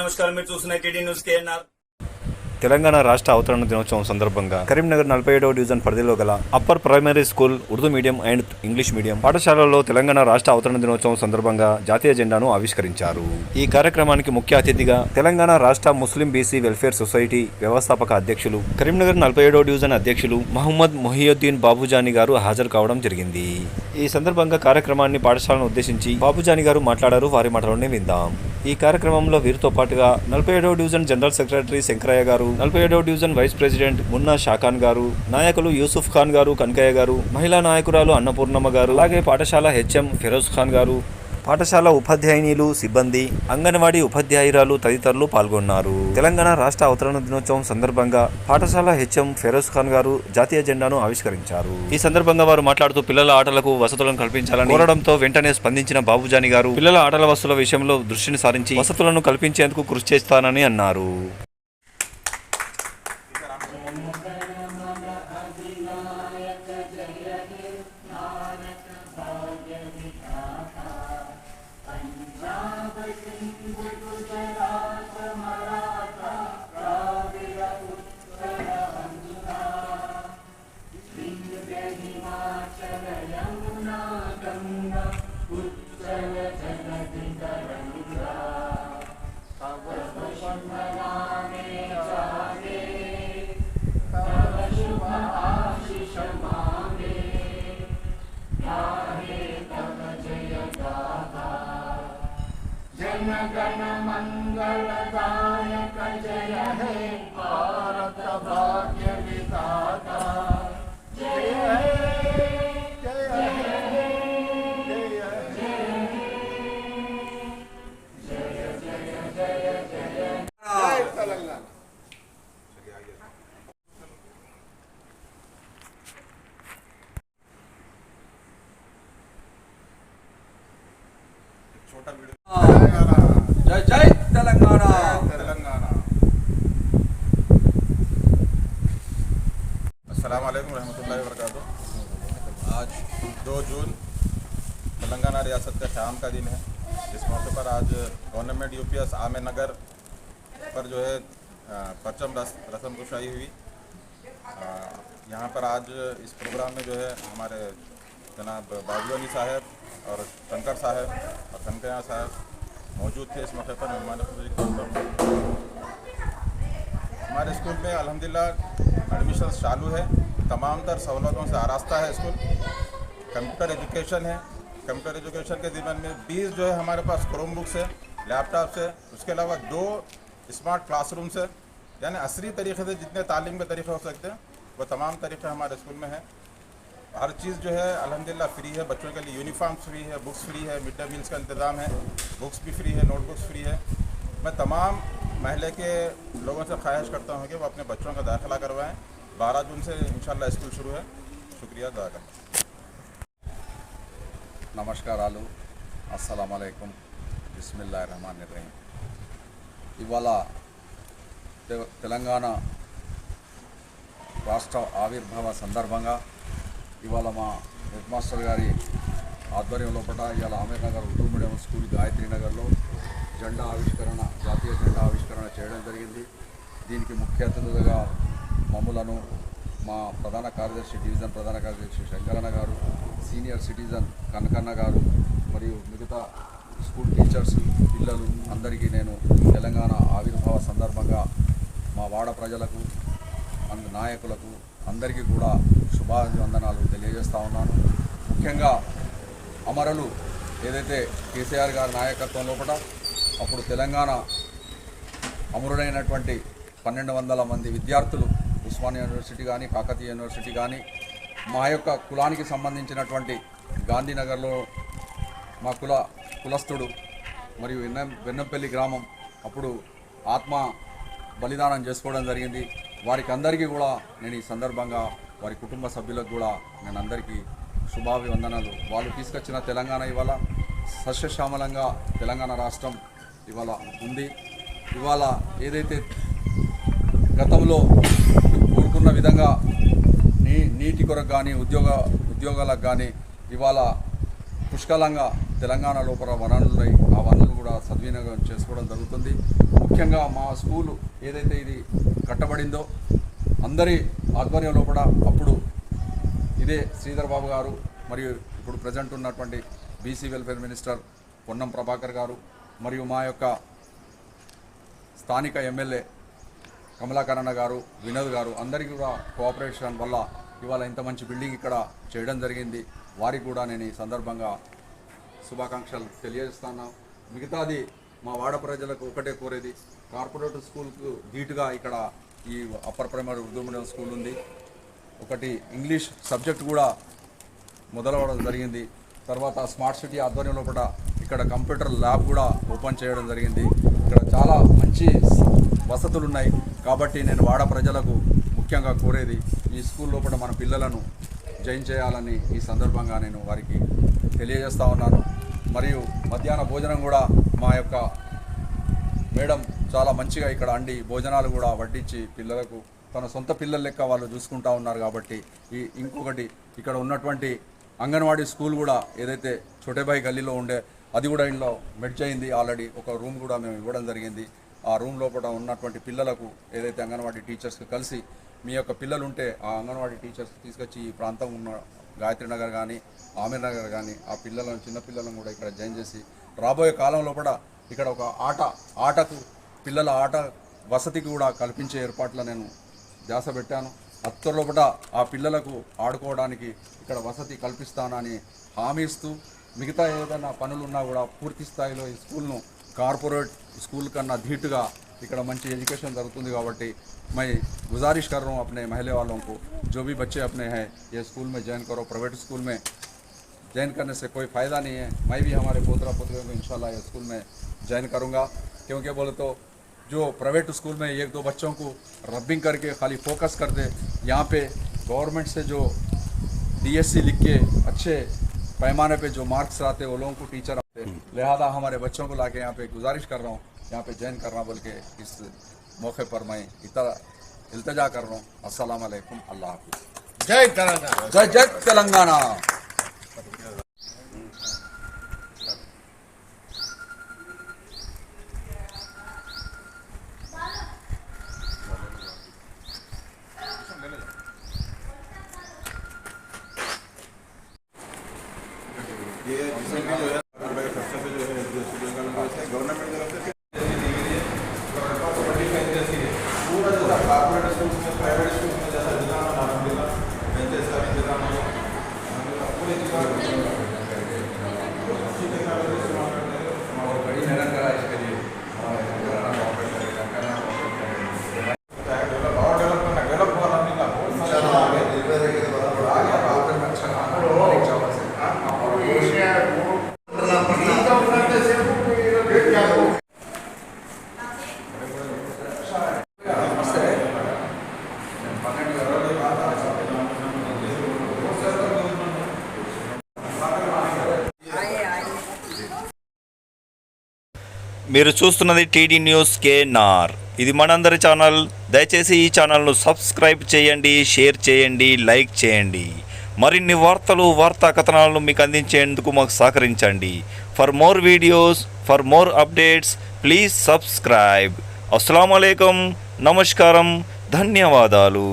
నమస్కారం. మీరు చూస్తున్న టీడీ న్యూస్ కేఎన్ఆర్. తెలంగాణ రాష్ట్ర అవతరణ దినోత్సవం సందర్భంగా కరీంనగర్ నలభై ఏడవ డివిజన్ పరిధిలో గల upper primary school Urdu medium and English medium పాఠశాలలో తెలంగాణ రాష్ట్ర అవతరణ దినోత్సవం సందర్భంగా జాతీయ జెండాను ఆవిష్కరించారు. ఈ కార్యక్రమానికి ముఖ్య అతిథిగా తెలంగాణ రాష్ట్ర ముస్లిం బీసీ వెల్ఫేర్ సొసైటీ వ్యవస్థాపక అధ్యక్షులు కరీంనగర్ నలభై ఏడవ డివిజన్ అధ్యక్షులు మహమ్మద్ మొహియుద్దీన్ బాబుజాని గారు హాజరు కావడం జరిగింది. ఈ సందర్భంగా కార్యక్రమాన్ని పాఠశాలను ఉద్దేశించి బాబుజాని గారు మాట్లాడారు. వారి మాటలోనే విందాం. ఈ కార్యక్రమంలో వీరితో పాటుగా నలభై ఏడవ డివిజన్ జనరల్ సెక్రటరీ శంకరయ్య గారు నలభై ఏడవ division vice president Munna Shakhan garu నాయకులు యూసుఫ్ ఖాన్ గారు కనకయ్య గారు మహిళా నాయకురాలు అన్నపూర్ణమ్మ గారు అలాగే పాఠశాల హెచ్ఎం ఫిరోజ్ ఖాన్ గారు పాఠశాల ఉపాధ్యాయునిలు సిబ్బంది అంగన్వాడీ ఉపాధ్యాయురాలు తదితరులు పాల్గొన్నారు. తెలంగాణ రాష్ట్ర అవతరణ దినోత్సవం సందర్భంగా పాఠశాల హెచ్ఎం ఫెరోజ్ ఖాన్ గారు జాతీయ జెండాను ఆవిష్కరించారు. ఈ సందర్భంగా వారు మాట్లాడుతూ పిల్లల ఆటలకు వసతులను కల్పించాలని కోరడంతో వెంటనే స్పందించిన బాబుజాని గారు పిల్లల ఆటల వసతుల విషయంలో దృష్టిని సారించి వసతులను కల్పించేందుకు కృషి చేస్తానని అన్నారు. जनगण मंगलदायक जय हे भारत भाग्य विधाता जय जय हे जय जय तेलंगाना। अस्सलाम वालेकुम आज 2 जून तेलंगाना रियासत का क़याम का दिन है। इस मौके पर आज गवर्नमेंट यूपीएस आमे नगर पर जो है परचम रस, रस्म कुशाई हुई यहाँ पर आज इस प्रोग्राम में जो है हमारे जनाब बाबुअली साहब और शंकर साहब और कनकैया साहब मौजूद थे इस मौके पर मेहमान तौर पर। हमारे स्कूल में अल्हम्दुलिल्लाह एडमिशन चालू है। तमाम तर सहूलतों से आरास्ता है स्कूल। कंप्यूटर एजुकेशन है। कंप्यूटर एजुकेशन के ज़िम्मन में 20 जो है हमारे पास क्रोम बुक्स है लैपटॉप है। उसके अलावा दो स्मार्ट क्लासरूम्स है। यानी असरी तरीके से जितने तालीम के तरीके हो सकते हैं, वो तमाम तरीके हमारे स्कूल में हैं। हर चीज़ जो है अल्हम्दुलिल्लाह फ्री है बच्चों के लिए यूनिफॉर्म फ्री है बुक्स फ्री है मिड डे मील्स का इंतज़ाम है बुक्स भी फ्री है नोटबुक्स फ्री है मैं तमाम महल्ले के लोगों से ख्वाहिश करता हूँ कि वो अपने बच्चों का दाखिला करवाएं बारह जून से इंशाल्लाह स्कूल शुरू है शुक्रिया दुआ करता నమస్కారాలు అస్సలం అయికం బిస్మిల్లా రహమాన్ రహీం ఇవాళ తె- తెలంగాణ రాష్ట్ర ఆవిర్భావ సందర్భంగా ఇవాళ మా హెడ్ మాస్టర్ గారి ఆధ్వర్యం లోపల ఇవాళ అమీర్ నగర్ ఉర్దూ మీడియం స్కూల్ గాయత్రి నగర్లో జెండా ఆవిష్కరణ జాతీయ జెండా ఆవిష్కరణ చేయడం జరిగింది. దీనికి ముఖ్య అతిథులుగా మమ్ములను మా ప్రధాన కార్యదర్శి డివిజన్ ప్రధాన కార్యదర్శి శంకరన్న గారు సీనియర్ సిటిజన్ కనకన్న గారు మరియు మిగతా స్కూల్ టీచర్స్ పిల్లలు అందరికీ నేను తెలంగాణ ఆవిర్భావ సందర్భంగా మా వాడ ప్రజలకు అండ్ నాయకులకు అందరికీ కూడా శుభాభివందనాలు తెలియజేస్తా ఉన్నాను. ముఖ్యంగా అమరులు ఏదైతే కేసీఆర్ గారి నాయకత్వం లోపల అప్పుడు తెలంగాణ అమరుడైనటువంటి పన్నెండు వందల మంది విద్యార్థులు ఉస్మానియా యూనివర్సిటీ కానీ కాకతీయ యూనివర్సిటీ కానీ మా యొక్క కులానికి సంబంధించినటువంటి గాంధీనగర్లో మా కుల కులస్థుడు మరియు వెన్నం వెన్నంపల్లి గ్రామం అప్పుడు ఆత్మ బలిదానం చేసుకోవడం జరిగింది. వారికి అందరికీ కూడా నేను ఈ సందర్భంగా వారి కుటుంబ సభ్యులకు కూడా నేను అందరికీ శుభాభివందనాలు. వాళ్ళు తీసుకొచ్చిన తెలంగాణ ఇవాళ సస్యశ్యామలంగా తెలంగాణ రాష్ట్రం ఇవాళ ఉంది. ఇవాళ ఏదైతే గతంలో కోరుకున్న విధంగా నీ నీటి కొరకు కానీ ఉద్యోగ ఉద్యోగాలకు కానీ ఇవాళ పుష్కలంగా తెలంగాణ లోపల వనరులు ఉన్నాయి. ఆ వనరులు కూడా సద్వినియోగం చేసుకోవడం జరుగుతుంది. ముఖ్యంగా మా స్కూలు ఏదైతే ఇది కట్టబడిందో అందరి ఆధ్వర్యం లోపల అప్పుడు ఇదే శ్రీధర్ బాబు గారు మరియు ఇప్పుడు ప్రజెంట్ ఉన్నటువంటి BC welfare minister Ponnam Prabhakar garu మరియు మా యొక్క స్థానిక ఎమ్మెల్యే కమలాకరణ గారు వినోద్ గారు అందరికీ కూడా కోఆపరేషన్ వల్ల ఇవాళ ఇంత మంచి బిల్డింగ్ ఇక్కడ చేయడం జరిగింది. వారికి కూడా నేను ఈ సందర్భంగా శుభాకాంక్షలు తెలియజేస్తున్నాం మిగతాది మా వాడ ప్రజలకు ఒకటే కోరేది. కార్పొరేట్ స్కూల్కు ధీటుగా ఇక్కడ ఈ upper primary Urdu medium school ఉంది. ఒకటి ఇంగ్లీష్ సబ్జెక్ట్ కూడా మొదలవడం జరిగింది. తర్వాత స్మార్ట్ సిటీ ఆధ్వర్యంలో కూడా ఇక్కడ కంప్యూటర్ ల్యాబ్ కూడా ఓపెన్ చేయడం జరిగింది. ఇక్కడ చాలా మంచి వసతులు ఉన్నాయి. కాబట్టి నేను వాడ ప్రజలకు ముఖ్యంగా కోరేది ఈ స్కూల్ లోపల మన పిల్లలను జాయిన్ చేయాలని ఈ సందర్భంగా నేను వారికి తెలియజేస్తా ఉన్నాను. మరియు మధ్యాహ్న భోజనం కూడా మా యొక్క మేడం చాలా మంచిగా ఇక్కడ అండి. భోజనాలు కూడా వడ్డించి పిల్లలకు తన సొంత పిల్లల లెక్క వాళ్ళు చూసుకుంటా ఉన్నారు కాబట్టి ఈ ఇంకొకటి ఇక్కడ ఉన్నటువంటి అంగన్వాడీ స్కూల్ కూడా ఏదైతే చోటేబాయి గల్లీలో ఉండే అది కూడా ఇంట్లో మెడ్జ్ అయింది ఆల్రెడీ. ఒక రూమ్ కూడా మేము ఇవ్వడం జరిగింది. ఆ రూమ్ లోపల ఉన్నటువంటి పిల్లలకు ఏదైతే అంగన్వాడీ టీచర్స్కి కలిసి మీ యొక్క పిల్లలు ఉంటే ఆ అంగన్వాడీ టీచర్స్ తీసుకొచ్చి ఈ ప్రాంతం ఉన్న గాయత్రి నగర్ కానీ ఆమీర్ నగర్ కానీ ఆ పిల్లలను చిన్నపిల్లలను కూడా ఇక్కడ జాయిన్ చేసి రాబోయే కాలంలో కూడా ఇక్కడ ఒక ఆట ఆటకు పిల్లల ఆట వసతికి కూడా కల్పించే ఏర్పాట్లు నేను ధ్యాస పెట్టాను. అత్తర్లోపట ఆ పిల్లలకు ఆడుకోవడానికి ఇక్కడ వసతి కల్పిస్తానని హామీ ఇస్తూ మిగతా ఏదైనా పనులు ఉన్నా కూడా పూర్తి స్థాయిలో ఈ స్కూల్ను కార్పొరేట్ స్కూల్ కన్నా ధీటుగా ఇక్కడ మంచి ఎడ్యుకేషన్ జరుగుతుంది కాబట్టి मैं गुजारिश कर रहा हूँ अपने महल्ले वालों को जो भी बच्चे अपने हैं ये स्कूल में ज्वाइन करो प्राइवेट स्कूल में ज्वाइन करने से कोई फ़ायदा नहीं है मैं भी हमारे पोतरा पोतरियों को इंशाल्लाह ये स्कूल में ज्वाइन करूँगा क्योंकि बोले तो जो प्राइवेट स्कूल में एक दो बच्चों को रबिंग करके खाली फोकस कर दे यहाँ पे गवर्नमेंट से जो डीएससी लिख के अच्छे पैमाने पे जो मार्क्स आते हैं वो लोगों को टीचर आते हैं लिहाजा हमारे बच्चों को लाके यहाँ पे गुजारिश कर रहा हूँ यहाँ पे ज्वाइन करना बोल के इस मौके पर मैं इतना इल्तजा कर रहा हूँ। असल अल्लाह हाफि जय तेलंगाना। जय जय तेलंगाना। ये जिसमें जो है गवर्नमेंट మీరు చూస్తున్నది టీడీ న్యూస్ కేఎన్ఆర్. ఇది మనందరి ఛానల్. దయచేసి ఈ ఛానల్ను సబ్స్క్రైబ్ చేయండి షేర్ చేయండి లైక్ చేయండి. మరిన్ని వార్తలు వార్తా కథనాలను మీకు అందించేందుకు మాకు సహకరించండి. For more videos for more updates please subscribe. అస్సలం నమస్కారం. ధన్యవాదాలు.